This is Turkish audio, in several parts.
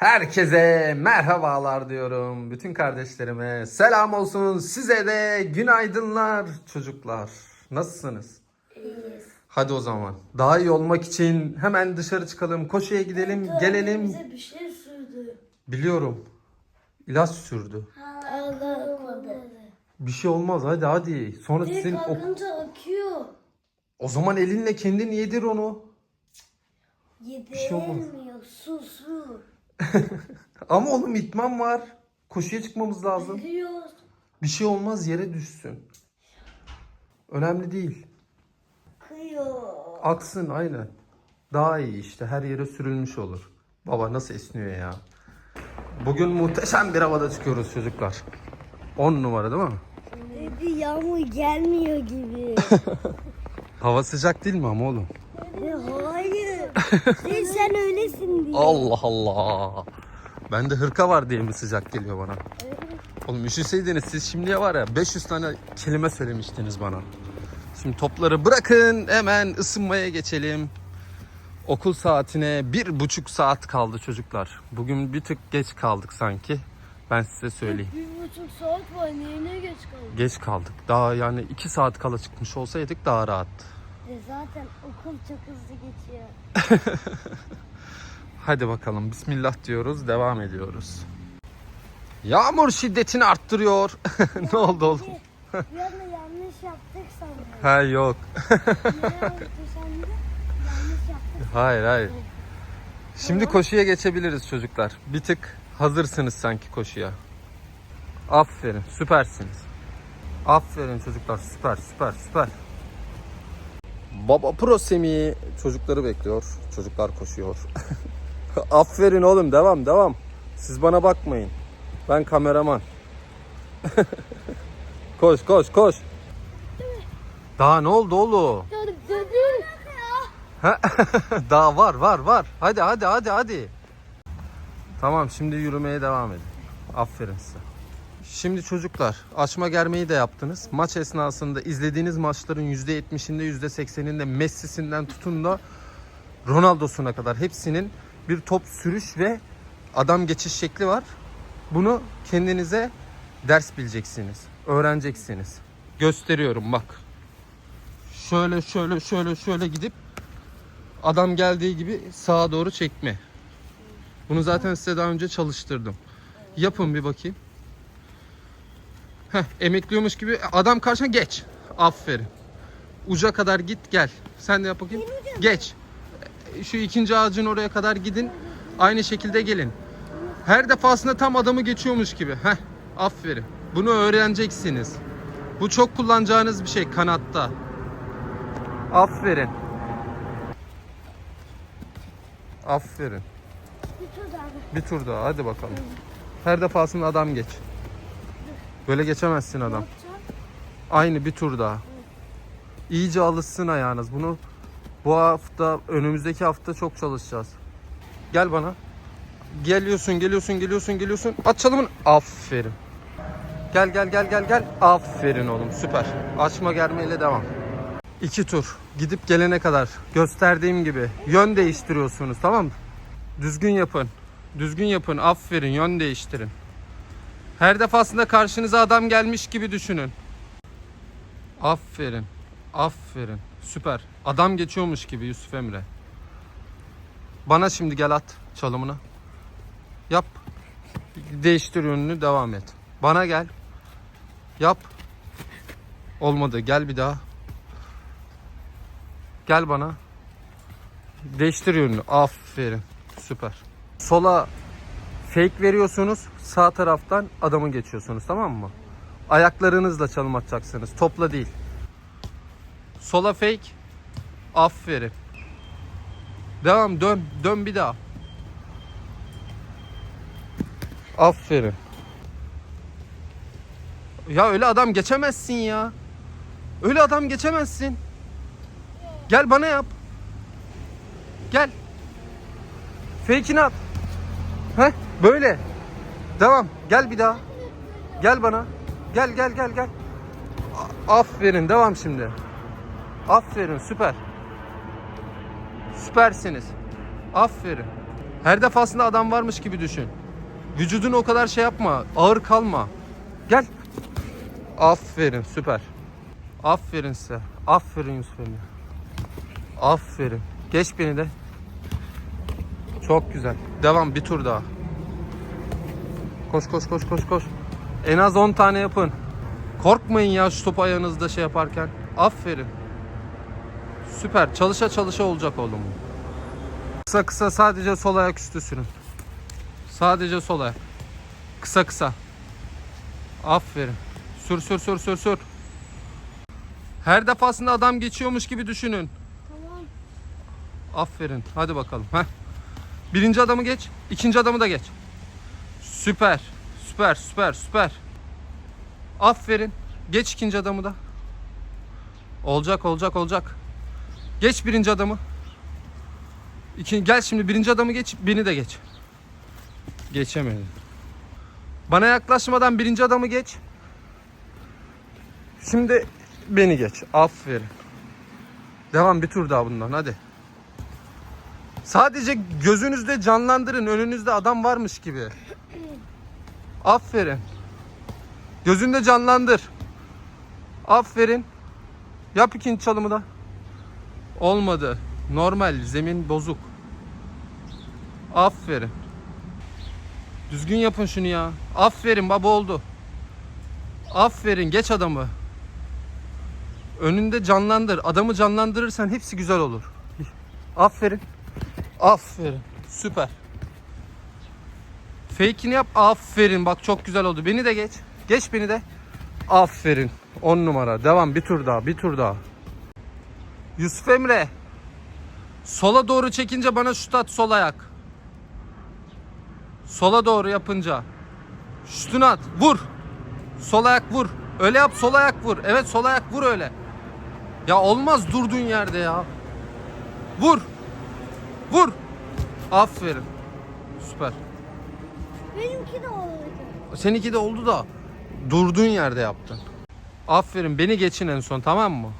Herkese merhabalar diyorum. Bütün kardeşlerime selam olsun. Size de günaydınlar çocuklar. Nasılsınız? İyiyiz. Hadi o zaman. Daha iyi olmak için hemen dışarı çıkalım. Koşuya gidelim, gelelim. Bize bir şey sürdü. Biliyorum. İlaç sürdü. Bir şey olmaz hadi hadi. Sonra Direkt sizin o, kalkınca akıyor. o zaman elinle kendin yedir onu. şey olmaz. Yedirmiyor. Su su. Ama oğlum itman var. Koşuya çıkmamız lazım. Biliyoruz. Bir şey olmaz yere düşsün. Önemli değil. Kıyor. Aksın aynen. Daha iyi işte her yere sürülmüş olur. Baba nasıl esniyor ya. Bugün muhteşem bir havada çıkıyoruz çocuklar. 10 numara değil mi? Dedi yağmur gelmiyor gibi. Hava sıcak değil mi ama oğlum? Ve hayır. Sen, sen öylesin diye. Allah Allah. Bende hırka var diye mi sıcak geliyor bana? Oğlum üşüseydiniz siz şimdiye var ya 500 tane kelime söylemiştiniz bana. Şimdi topları bırakın hemen ısınmaya geçelim. Okul saatine bir buçuk saat kaldı çocuklar. Bugün bir tık geç kaldık sanki. Ben size söyleyeyim. Bir buçuk saat var. Neyine geç kaldık? Geç kaldık. Daha yani iki saat kala çıkmış olsaydık daha rahattı. Zaten okul çok hızlı geçiyor. Hadi bakalım bismillah diyoruz devam ediyoruz. Yağmur şiddetini arttırıyor. ne oldu oğlum? Bir anda yanlış yaptık sandım. Ha yok. Hayır hayır. Şimdi koşuya geçebiliriz çocuklar. Bir tık hazırsınız sanki koşuya. Aferin süpersiniz. Aferin çocuklar süper süper süper. Baba Pro Semih çocukları bekliyor. Çocuklar koşuyor. Aferin oğlum devam devam. Siz bana bakmayın. Ben kameraman. koş koş koş. Daha ne oldu oğlum? Daha var var var. Hadi hadi hadi hadi. Tamam şimdi yürümeye devam edin. Aferin size. Şimdi çocuklar açma germeyi de yaptınız. Maç esnasında izlediğiniz maçların %70'inde %80'inde Messi'sinden tutun da Ronaldo'suna kadar hepsinin bir top sürüş ve adam geçiş şekli var. Bunu kendinize ders bileceksiniz. Öğreneceksiniz. Gösteriyorum bak. Şöyle şöyle şöyle şöyle gidip adam geldiği gibi sağa doğru çekme. Bunu zaten size daha önce çalıştırdım. Yapın bir bakayım. Heh, emekliyormuş gibi adam karşına geç. Aferin. Uca kadar git gel. Sen de yap bakayım. Geç. Şu ikinci ağacın oraya kadar gidin. Aynı şekilde gelin. Her defasında tam adamı geçiyormuş gibi. Heh, aferin. Bunu öğreneceksiniz. Bu çok kullanacağınız bir şey kanatta. Aferin. Aferin. Bir tur daha. Bir tur daha hadi bakalım. Her defasında adam geç. Böyle geçemezsin adam. Aynı bir tur daha. İyice alışsın ayağınız. Bunu bu hafta önümüzdeki hafta çok çalışacağız. Gel bana. Geliyorsun, geliyorsun, geliyorsun, geliyorsun. At çalımın. Aferin. Gel gel gel gel gel. Aferin oğlum süper. Açma germeyle devam. İki tur. Gidip gelene kadar gösterdiğim gibi yön değiştiriyorsunuz tamam mı? Düzgün yapın. Düzgün yapın. Aferin. Yön değiştirin. Her defasında karşınıza adam gelmiş gibi düşünün. Aferin. Aferin. Süper. Adam geçiyormuş gibi Yusuf Emre. Bana şimdi gel at çalımını. Yap. Değiştir yönünü devam et. Bana gel. Yap. Olmadı. Gel bir daha. Gel bana. Değiştir yönünü. Aferin. Süper. Sola fake veriyorsunuz. Sağ taraftan adamı geçiyorsunuz tamam mı? Ayaklarınızla çalım atacaksınız. Topla değil. Sola fake. Aferin. Devam dön. Dön bir daha. Aferin. Ya öyle adam geçemezsin ya. Öyle adam geçemezsin. Gel bana yap. Gel. Fake'ini at. Heh böyle. Devam. Gel bir daha. Gel bana. Gel gel gel gel. Aferin. Devam şimdi. Aferin. Süper. Süpersiniz. Aferin. Her defasında adam varmış gibi düşün. Vücudunu o kadar şey yapma. Ağır kalma. Gel. Aferin süper. Aferin size. Aferin Yusuf Emre. Aferin. Geç beni de. Çok güzel. Devam bir tur daha. Koş koş koş koş koş. En az 10 tane yapın. Korkmayın ya şu topu ayağınızda şey yaparken. Aferin. Süper. Çalışa çalışa olacak oğlum. Kısa kısa sadece sol ayak üstü sürün. Sadece sol ayak. Kısa kısa. Aferin. Sür sür sür sür sür. Her defasında adam geçiyormuş gibi düşünün. Tamam. Aferin. Hadi bakalım. Heh. Birinci adamı geç. ikinci adamı da geç. Süper. Süper süper süper. Aferin. Geç ikinci adamı da. Olacak olacak olacak. Geç birinci adamı. İki, gel şimdi birinci adamı geç. Beni de geç. Geçemedi. Bana yaklaşmadan birinci adamı geç. Şimdi beni geç. Aferin. Devam bir tur daha bundan hadi. Sadece gözünüzde canlandırın önünüzde adam varmış gibi. Aferin. Gözünde canlandır. Aferin. Yap ikinci çalımı da. Olmadı. Normal zemin bozuk. Aferin. Düzgün yapın şunu ya. Aferin baba oldu. Aferin geç adamı. Önünde canlandır. Adamı canlandırırsan hepsi güzel olur. Aferin. Aferin. Süper. Fake'ini yap. Aferin. Bak çok güzel oldu. Beni de geç. Geç beni de. Aferin. 10 numara. Devam. Bir tur daha. Bir tur daha. Yusuf Emre. Sola doğru çekince bana şut at sol ayak. Sola doğru yapınca. Şutunu at. Vur. Sol ayak vur. Öyle yap sol ayak vur. Evet sol ayak vur öyle. Ya olmaz durduğun yerde ya. Vur. Vur. Aferin. Süper. Benimki de oldu. Seninki de oldu da durduğun yerde yaptın. Aferin. Beni geçin en son tamam mı?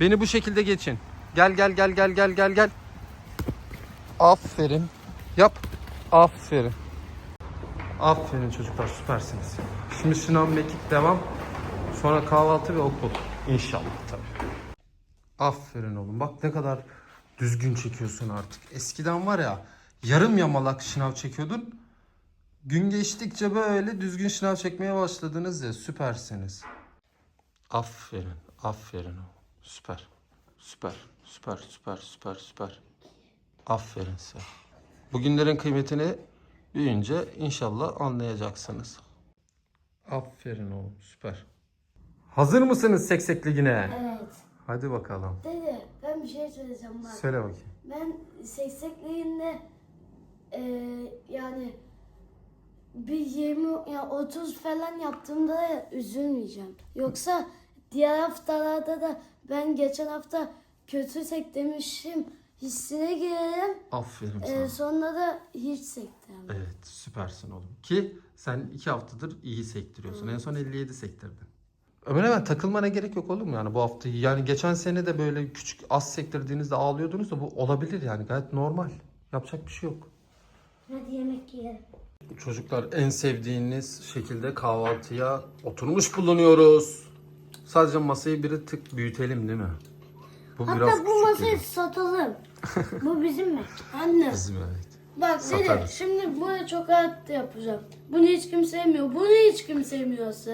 Beni bu şekilde geçin. Gel gel gel gel gel gel gel. Aferin. Yap. Aferin. Aferin çocuklar süpersiniz. Şimdi sınav mekik devam. Sonra kahvaltı ve okul. İnşallah tabii. Aferin oğlum. Bak ne kadar düzgün çekiyorsun artık. Eskiden var ya yarım yamalak şınav çekiyordun. Gün geçtikçe böyle düzgün şınav çekmeye başladınız ya süpersiniz. Aferin, aferin oğlum. Süper, süper, süper, süper, süper, süper. Aferin size. Bugünlerin kıymetini büyüyünce inşallah anlayacaksınız. Aferin oğlum, süper. Hazır mısınız seksek ligine? Evet. Hadi bakalım. Dede ben bir şey söyleyeceğim bak. Söyle bakayım. Ben seksekliğinde eee yani bir 20 ya 30 falan yaptığımda da üzülmeyeceğim. Yoksa diğer haftalarda da ben geçen hafta kötü sektirmişim hissine girerim. Aferin sana. Eee, sonra da hiç sektiremem. Evet süpersin oğlum. Ki sen iki haftadır iyi sektiriyorsun. En son 57 sektirdin. Ömer hemen takılmana gerek yok oğlum yani bu hafta. Yani geçen sene de böyle küçük az sektirdiğinizde ağlıyordunuz da bu olabilir yani gayet normal. Yapacak bir şey yok. Hadi yemek yiyelim. Çocuklar en sevdiğiniz şekilde kahvaltıya oturmuş bulunuyoruz. Sadece masayı bir tık büyütelim değil mi? Bu Hatta biraz bu küçük masayı geliyor. satalım. bu bizim mi? Anne. Bizim evet. Bak Satarız. şimdi buraya çok rahat yapacağım. Bunu hiç kim sevmiyor. Bunu hiç kim sevmiyorsa.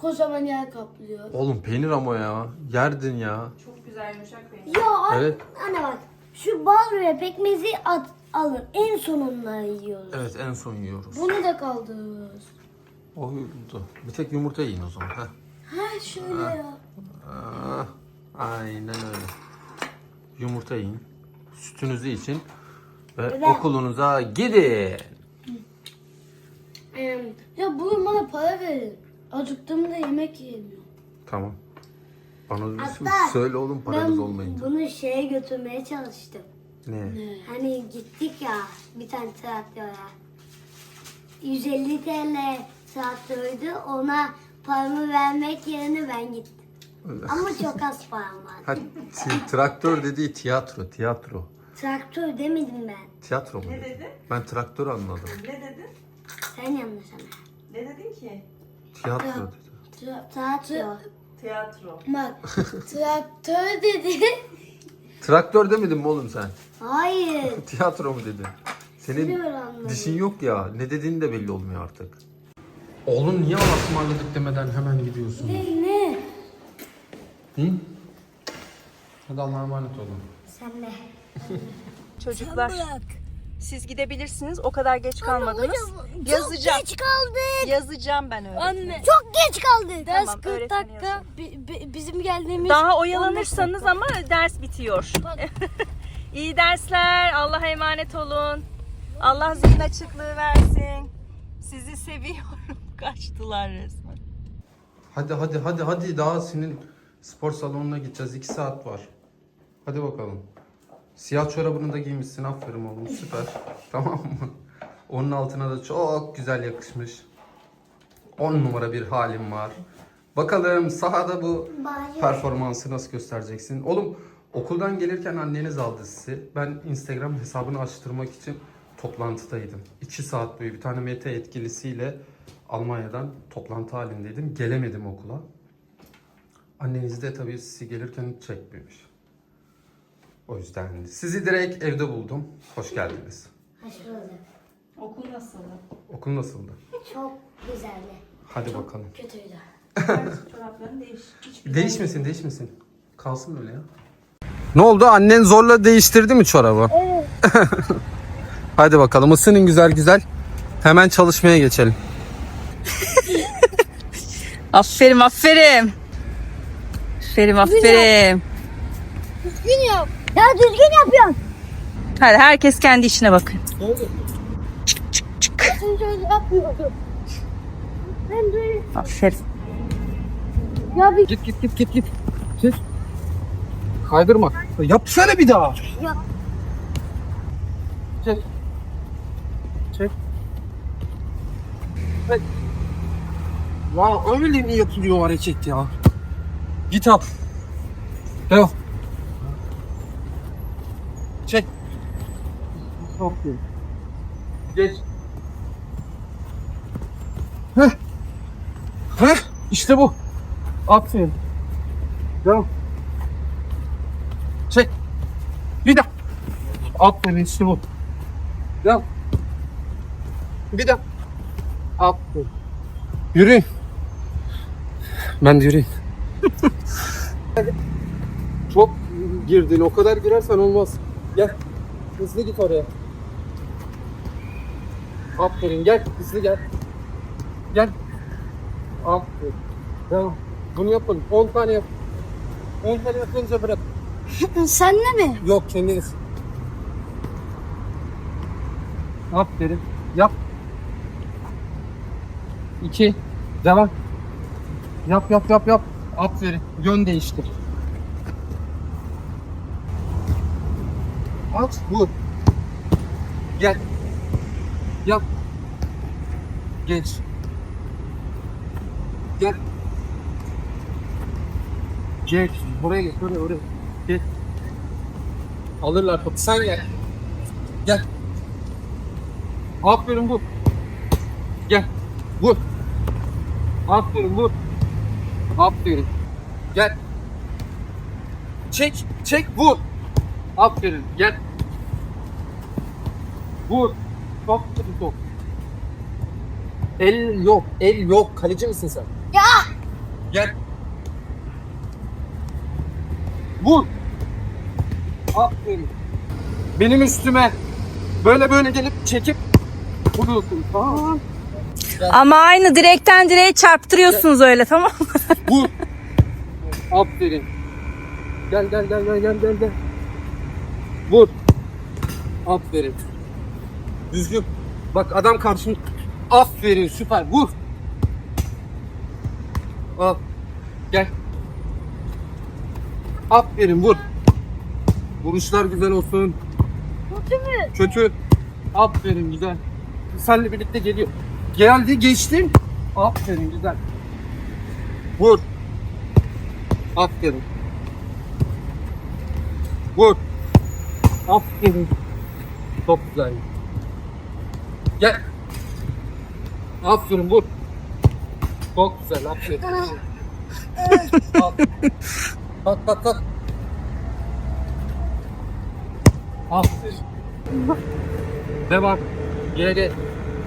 Kocaman yer kaplıyor. Oğlum peynir ama ya. Yerdin ya. Çok güzel yumuşak peynir. Ya an- Evet. anne bak. Şu bal ve pekmezi at, alın. En sonunda yiyoruz. Evet en son yiyoruz. Bunu da kaldırıyoruz. O yuttu. Bir tek yumurta yiyin o zaman. Heh. Ha şöyle ya. Ah, aynen öyle. Yumurta yiyin. Sütünüzü için. Ve Evet. okulunuza gidin. Ee, ya bugün bana para verin. Acıktığımda yemek yiyemiyorum. Tamam. Bana Hatta söyle oğlum paranız ben olmayınca. bunu şeye götürmeye çalıştım. Ne? Hani gittik ya bir tane traktöre. 150 TL traktördü. Ona paramı vermek yerine ben gittim. Ama çok az param var. Ha, t- traktör dediği tiyatro, tiyatro. Traktör demedim ben. Tiyatro mu? Ne dedin? dedin? Ben traktör anladım. Ne dedin? Sen yanlış ama. Ne dedin ki? Tiyatro dedi. Tiyatro. Tiyatro. Bak traktör dedi. Traktör demedin mi oğlum sen? Hayır. Tiyatro mu dedin? Senin anladım. dişin yok ya. Ne dediğin de belli olmuyor artık. Oğlum niye Allah'a ısmarladık demeden hemen gidiyorsun? Ne ne? Hı? Hadi Allah'a emanet olun. Sen de. Çocuklar siz gidebilirsiniz. O kadar geç kalmadınız. Yazacağım. Geç kaldık. Yazacağım ben öyle. Anne. Çok geç kaldık. Ders Tamam, 40 öğretmeni dakika. yazın. Bi- bi- bizim geldiğimiz Daha 15 oyalanırsanız ama ders bitiyor. İyi dersler. Allah'a emanet olun. Allah zihin açıklığı versin. Sizi seviyorum. Kaçtılar resmen. Hadi hadi hadi hadi daha senin spor salonuna gideceğiz. 2 saat var. Hadi bakalım. Siyah çorabını da giymişsin. Aferin oğlum. Süper. tamam mı? Onun altına da çok güzel yakışmış. 10 numara bir halim var. Bakalım sahada bu performansı nasıl göstereceksin? Oğlum okuldan gelirken anneniz aldı sizi. Ben Instagram hesabını açtırmak için toplantıdaydım. 2 saat boyu bir tane meta etkilisiyle Almanya'dan toplantı halindeydim. Gelemedim okula. Anneniz de tabii sizi gelirken hiç çekmemiş. O yüzden sizi direkt evde buldum. Hoş geldiniz. Hoş bulduk. Okul nasıldı? Okul nasıldı? Çok güzeldi. Hadi bakalım. Kötüydü. Çorapların değiş. Hiçbir Değişmesin, değişmesin. Kalsın öyle ya. Ne oldu? Annen zorla değiştirdi mi çorabı? Evet. Hadi bakalım ısının güzel güzel. Hemen çalışmaya geçelim. Aferin aferin. Aferin aferin. Düzgün yap. Ya düzgün yapıyorsun. Hadi herkes kendi işine bakın. Yapmıyordum. Ben böyle... Aferin. Ya bir... Git git git git git. Git. Kaydırma. Yapsana bir daha. Ya. Çek. Çek. Çek. Ya öyle mi yapılıyor hareket ya? Git yap. Devam. Çek. Çok iyi. Geç. Heh. Heh. İşte bu. Aferin. Devam. Çek. Bir daha. Aferin işte bu. Devam. Bir daha. Aferin. Yürüyün. Ben de yürüyün. Çok girdin. O kadar girersen olmaz. Gel. Hızlı git oraya. Aferin. Gel. Hızlı gel. Gel. Aferin. Devam. Bunu yapın. 10 tane yap. 10 tane yapınca bırak. Sen de mi? Yok kendiniz. Aferin. Yap. İki. Devam. Yap yap yap yap. Aferin. Yön değiştir. At. Vur. Gel. Yap. Geç. Gel. Geç. Buraya geç. Oraya oraya. Alırlar topu. Sen gel. Gel. Aferin vur. Gel. Vur. Aferin vur. Aferin. Gel. Çek. Çek vur. Aferin. Gel. Vur. Top top top. El yok. El yok. Kaleci misin sen? Ya. Gel. Vur. Aferin. Benim üstüme böyle böyle gelip çekip vuruyorsun. Tamam? Ama aynı direkten direğe çarptırıyorsunuz öyle tamam mı? Vur. Aferin. Gel gel gel gel gel gel gel. Vur. Aferin. Düzgün. Bak adam karşın. Aferin süper. Vur. Al. Gel. Aferin vur. Vuruşlar güzel olsun. Kötü mü? Kötü. Aferin güzel. Senle birlikte geliyor. Geldi geçtin. Aferin güzel. Vur. Aferin. Vur. Aferin. Çok güzel. Gel. Aferin vur. Çok güzel aferin. Al. Kalk kalk kalk. Aferin. Devam. Geri.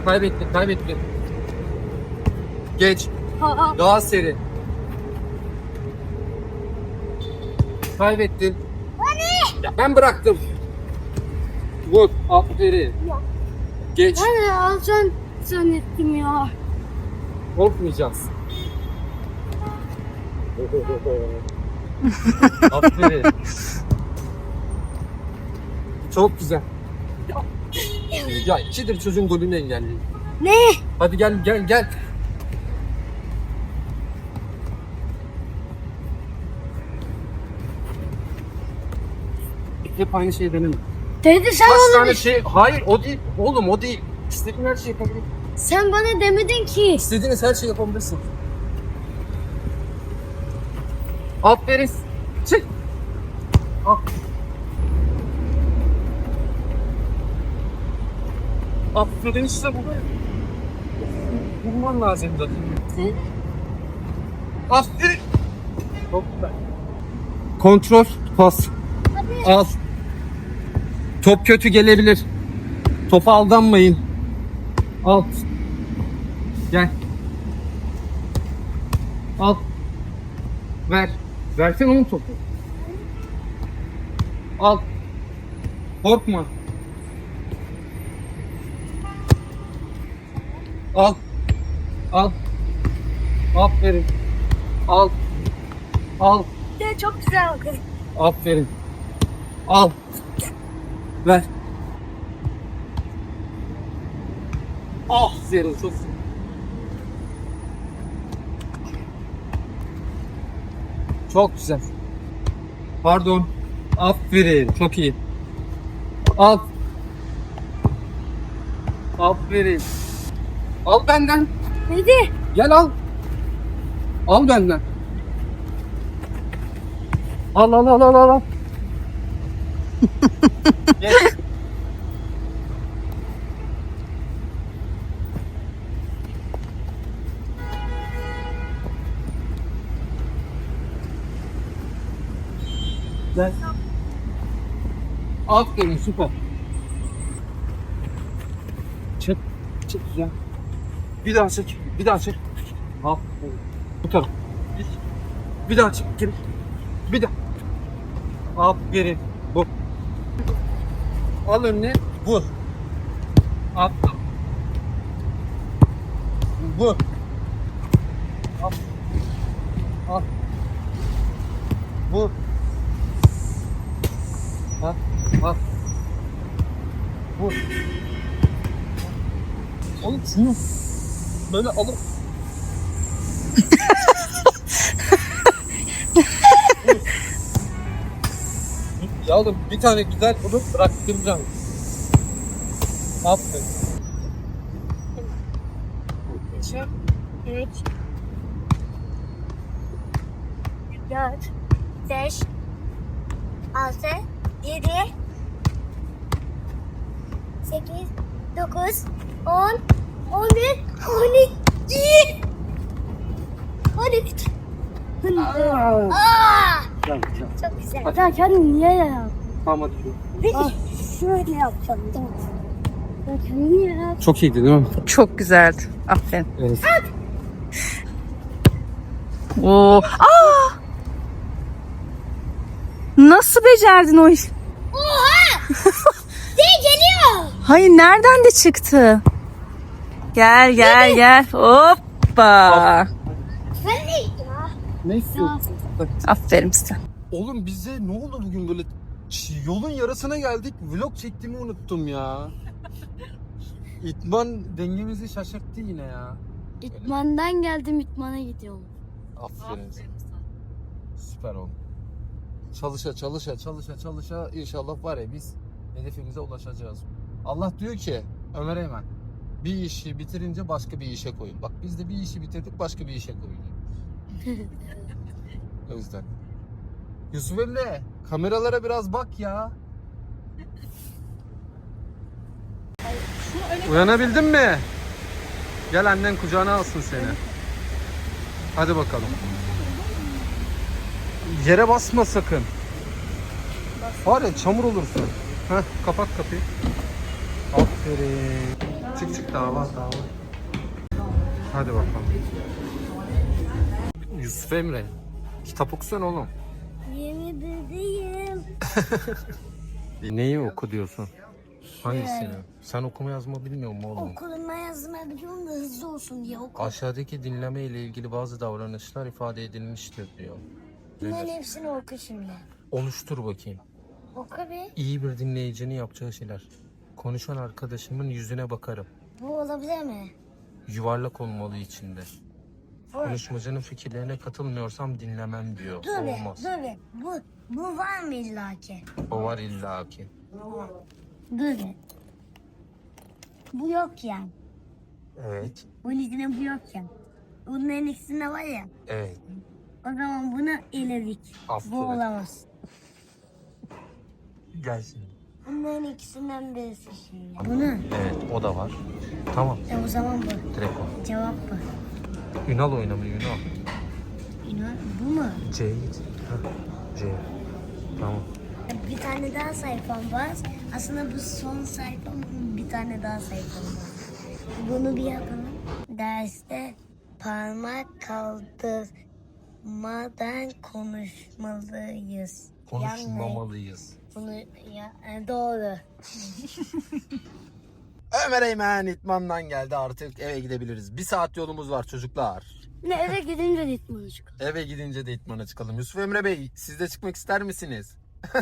Kaybettin kaybettin. Geç. Daha seri. Kaybettin. Ya ben bıraktım. Vur. Aferin. Geç. Ben de alacağım zannettim ya. Korkmayacağız. Aferin. Çok güzel. Ya ikidir çocuğun golünü engelleyin. Ne? Hadi gel gel gel. Hep aynı şeyi deneme. Dedi sen Kaç onu tane şey... Hayır o değil. Oğlum o değil. İstediğin her şeyi yapabilirsin. sen bana demedin ki. İstediğiniz her şeyi yapabilirsin. Aferin. Çık. Al. Aferin işte bu. Vurman lazım da. Aferin. Çok güzel. Kontrol, pas. Al. Top kötü gelebilir. Topa aldanmayın. Al. Gel. Al. Ver. Versene onun topu. Al. Korkma. Al. Al. Aferin. Al. Al. De çok güzel bakın. Aferin. Al. Ver. Aferin çok Çok güzel. Pardon. Aferin. Çok iyi. Al. Aferin. Al benden. Dedi. Gel al. Al benden. Al al al al al. Geç. Gel. Aferin süper. Çek. Çek güzel. Bir daha çek. Bir daha çek. Aferin. Bu taraf. Bir, daha çek. Geri. Bir daha. Aferin. Bu. Al önüne. Vur. Atla. Vur. Al. Al. Vur. Al. Al. Vur. Oğlum şunu böyle alıp Ya oğlum bir tane güzel bulup bıraktıracağım. Aferin. Üç, dört, beş, altı, yedi, sekiz, dokuz, on, on bir, on iki, on üç. Aa, Güzel güzel. çok kendin niye ya? Tamam hadi. Peki şöyle yapacağım. Niye ya? Çok iyiydi değil mi? Çok güzeldi. Aferin. Evet. Oo. Aa! Nasıl becerdin o iş? Ne geliyor? Hayır nereden de çıktı? Gel gel gel. Hoppa. Ben de ya. Ne istiyorsun? Aferin size. Oğlum bize ne oldu bugün böyle yolun yarısına geldik vlog çektiğimi unuttum ya. İtman dengemizi şaşırttı yine ya. İtmandan geldim itmana gidiyorum. Aferin. Süper oldu. Çalışa çalışa çalışa çalışa inşallah var ya biz hedefimize ulaşacağız. Allah diyor ki Ömer Eymen bir işi bitirince başka bir işe koyun. Bak biz de bir işi bitirdik başka bir işe koyuyoruz. o yüzden. Yusuf Emre kameralara biraz bak ya. Uyanabildin mi? Gel annen kucağına alsın seni. Hadi bakalım. Yere basma sakın. Var ya çamur olursun. Heh, kapat kapıyı. Aferin. Çık çık daha var daha var. Hadi bakalım. Yusuf Emre. Kitap okusana oğlum. Yeni bebeğim. Neyi oku diyorsun? Hangisini? Sen okuma yazma bilmiyor musun oğlum? Okuluma yazma biliyorum da hızlı olsun diye oku. Aşağıdaki dinleme ile ilgili bazı davranışlar ifade edilmiştir diyor. Bunların hepsini oku şimdi. Oluştur bakayım. Oku bir. İyi bir dinleyicinin yapacağı şeyler. Konuşan arkadaşımın yüzüne bakarım. Bu olabilir mi? Yuvarlak olmalı içinde. Konuşmacının fikirlerine katılmıyorsam dinlemem diyor. Bir, Olmaz. bir. Bu, bu var mı illaki? O var illaki. Bir. Bu yok ya. Evet. Bunun içinde bu yok ya. Bunların ikisinde var ya. Evet. O zaman bunu eledik. Aferin. Bu olamaz. Gel şimdi. Bunların ikisinden birisi şimdi. Bunu. Evet o da var. Tamam. E o zaman bu. Direkt o. Cevap bu. Ünal oynamıyor Ünal. İnan bu mu? C'ye git. Heh, C. Tamam. Bir tane daha sayfam var. Aslında bu son sayfam bir tane daha sayfam var. Bunu bir yapalım. Derste parmak kaldırmadan konuşmalıyız. Konuşmamalıyız. bunu ya, e, doğru. Ömer Eymen itmandan geldi artık eve gidebiliriz. Bir saat yolumuz var çocuklar. Ne eve gidince ritmi çıkıyor. Eve gidince de itmana çıkalım. Yusuf Emre Bey siz de çıkmak ister misiniz?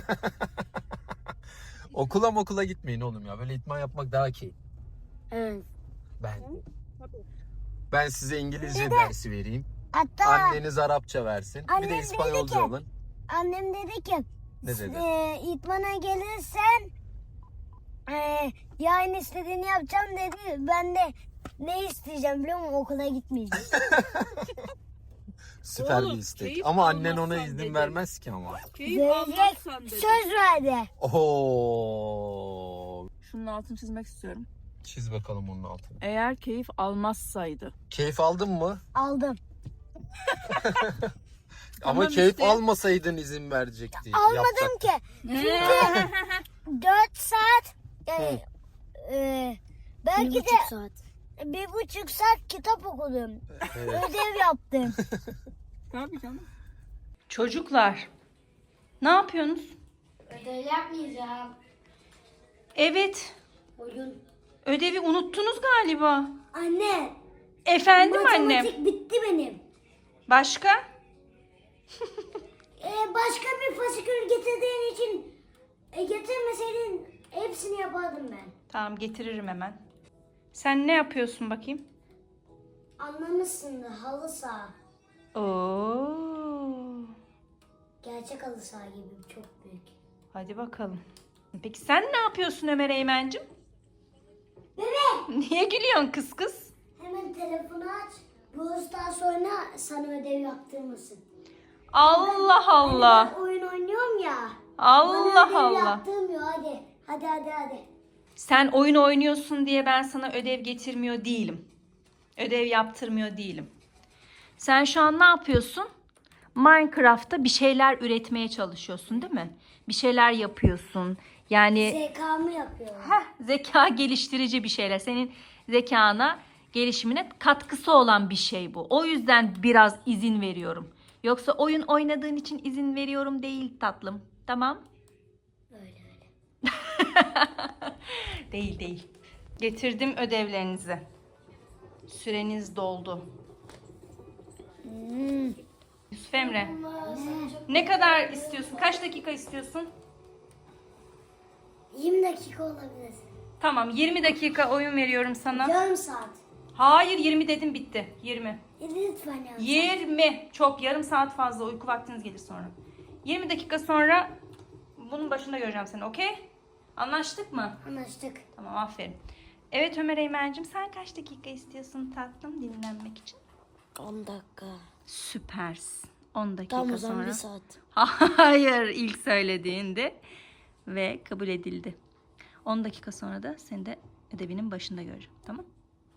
okula mı okula gitmeyin oğlum ya. Böyle itman yapmak daha keyifli. Evet. Ben. Ben size İngilizce dersi vereyim. Hatta Anneniz Arapça versin. bir Annem de dedi İspanyolca ki- alın. annem dedi ki Ne dedi? e, itmana gelirsen e, yarın istediğini yapacağım dedi. Ben de ne isteyeceğim biliyor musun? Okula gitmeyeceğim. Süper Oğlum, bir istek. keyif Ama annen ona almazsan izin dedi. vermez ki ama. Keyif Verecek. almazsan dedi. Söz verdi. Oho. Şunun altını çizmek istiyorum. Çiz bakalım onun altını. Eğer keyif almazsaydı. Keyif aldın mı? Aldım. Ama Tamam keyif işte. almasaydın izin verecekti. Almadım yapacaktı. ki. Çünkü 4 saat yani, e, belki de saat. bir buçuk saat kitap okudum. Evet. Ödev yaptım. Tabii canım. Çocuklar, ne yapıyorsunuz? Ödev yapmayacağım. Evet, Bugün. ödevi unuttunuz galiba. Anne. Efendim annem. matematik bitti benim. Başka? Ee, başka bir fasikül getirdiğin için e, getirmeseydin hepsini yapardım ben. Tamam getiririm hemen. Sen ne yapıyorsun bakayım? Anlamışsındır halı saha. Oo. Gerçek halı saha gibi çok büyük. Hadi bakalım. Peki sen ne yapıyorsun Ömer Eymen'cim? Bebe Niye gülüyorsun kız kız? hemen telefonu aç. Brawl sonra sana ödev yaptırmasın. Allah Allah. Ben oyun oynuyorum ya. Allah ödev Allah. yaptırmıyor hadi. Hadi hadi hadi. Sen oyun oynuyorsun diye ben sana ödev getirmiyor değilim. Ödev yaptırmıyor değilim. Sen şu an ne yapıyorsun? Minecraft'ta bir şeyler üretmeye çalışıyorsun değil mi? Bir şeyler yapıyorsun. Yani ZK'mı yapıyorum. heh, zeka geliştirici bir şeyler. Senin zekana, gelişimine katkısı olan bir şey bu. O yüzden biraz izin veriyorum. Yoksa oyun oynadığın için izin veriyorum değil tatlım. Tamam? Değil değil. Getirdim ödevlerinizi. Süreniz doldu. Yusuf Emre. Ne kadar istiyorsun? Kaç dakika istiyorsun? 20 dakika olabilir. Tamam 20 dakika oyun veriyorum sana. Yarım saat. Hayır 20 dedim bitti. 20. E, Lütfen ya. 20. Çok yarım saat fazla uyku vaktiniz gelir sonra. 20 dakika sonra bunun başında göreceğim seni okey? Anlaştık mı? Anlaştık. Tamam aferin. Evet Ömer Eymen'cim sen kaç dakika istiyorsun tatlım dinlenmek için? 10 dakika. Süpersin. 10 dakika Tam o zaman sonra. bir saat. Hayır ilk söylediğinde ve kabul edildi. 10 dakika sonra da seni de ödevinin başında göreceğim. Tamam?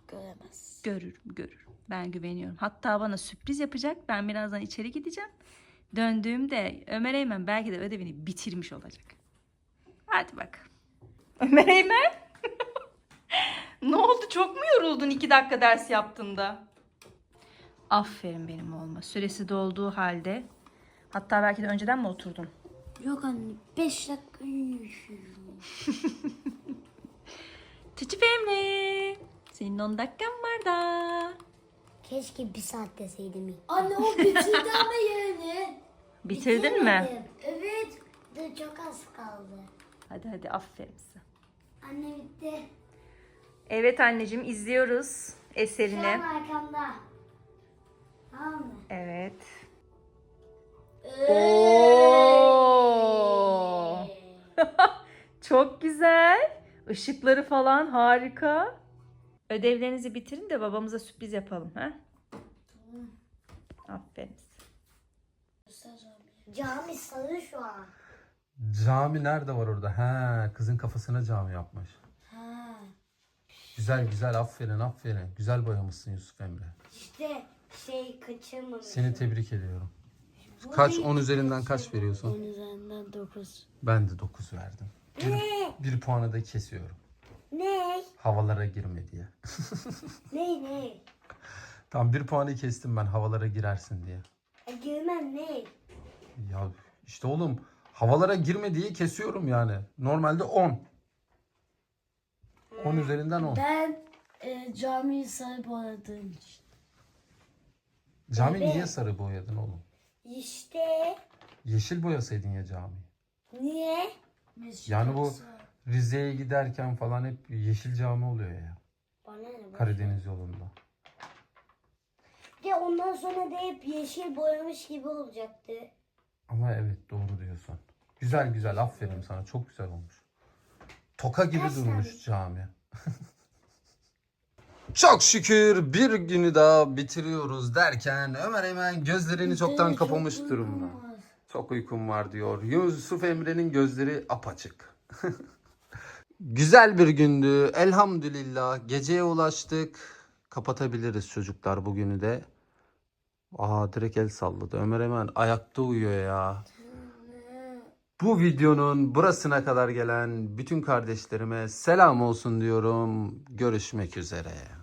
Göremez. Görürüm, görürüm. Ben güveniyorum. Hatta bana sürpriz yapacak. Ben birazdan içeri gideceğim. Döndüğümde Ömer Eymen belki de ödevini bitirmiş olacak. Hadi bak. Ömer Eymen? ne oldu? Çok mu yoruldun iki dakika ders yaptığında? Aferin benim oğluma. Süresi dolduğu halde. Hatta belki de önceden mi oturdun? Yok anne 5 dakika yürüyorum. Çiçip Emre. Senin 10 dakikan var da. Keşke bir saat deseydim. Anne o bitirdi ama yani. Bitirdin mi? Evet. Dur çok az kaldı. Hadi hadi aferin size. Anne bitti. Evet anneciğim izliyoruz Şu eserini. an arkamda. Tamam mı? Evet. Oo. Çok güzel. Işıkları falan harika. Ödevlerinizi bitirin de babamıza sürpriz yapalım ha? Aferin. Cami sarı şu an. Cami nerede var orada? He, kızın kafasına cami yapmış. Ha. Güzel güzel aferin aferin. Güzel boyamışsın Yusuf Emre. İşte şey kaçırmamış. Seni tebrik ediyorum. Kaç 10 üzerinden kaç veriyorsun? Onun üzerinden 9. Ben de 9 verdim. Bir, bir puanı da kesiyorum. Ne? Havalara girme diye. Ne ne? Tamam bir puanı kestim ben havalara girersin diye. E, girmem ne? Ya işte oğlum havalara girme diye kesiyorum yani. Normalde 10. 10 üzerinden 10. Ben e, camiyi sarı boyadığım için. Cami niye sarı boyadın oğlum? İşte. Yeşil boyasaydın ya camiyi. Niye? Yani bu Rize'ye giderken falan hep yeşil cami oluyor ya. Bana ne? Karadeniz yolunda. De ondan sonra da hep yeşil boyamış gibi olacaktı. Ama evet doğru diyorsun. Güzel güzel aferin sana çok güzel olmuş. Toka gibi Kaç durmuş cami. Çok şükür bir günü daha bitiriyoruz derken Ömer hemen gözlerini çoktan kapamış durumda. Çok uykum var diyor. Yusuf Emre'nin gözleri apaçık. Güzel bir gündü. Elhamdülillah. Geceye ulaştık. Kapatabiliriz çocuklar bugünü de. Aa direkt el salladı. Ömer hemen ayakta uyuyor ya. Bu videonun burasına kadar gelen bütün kardeşlerime selam olsun diyorum. Görüşmek üzere.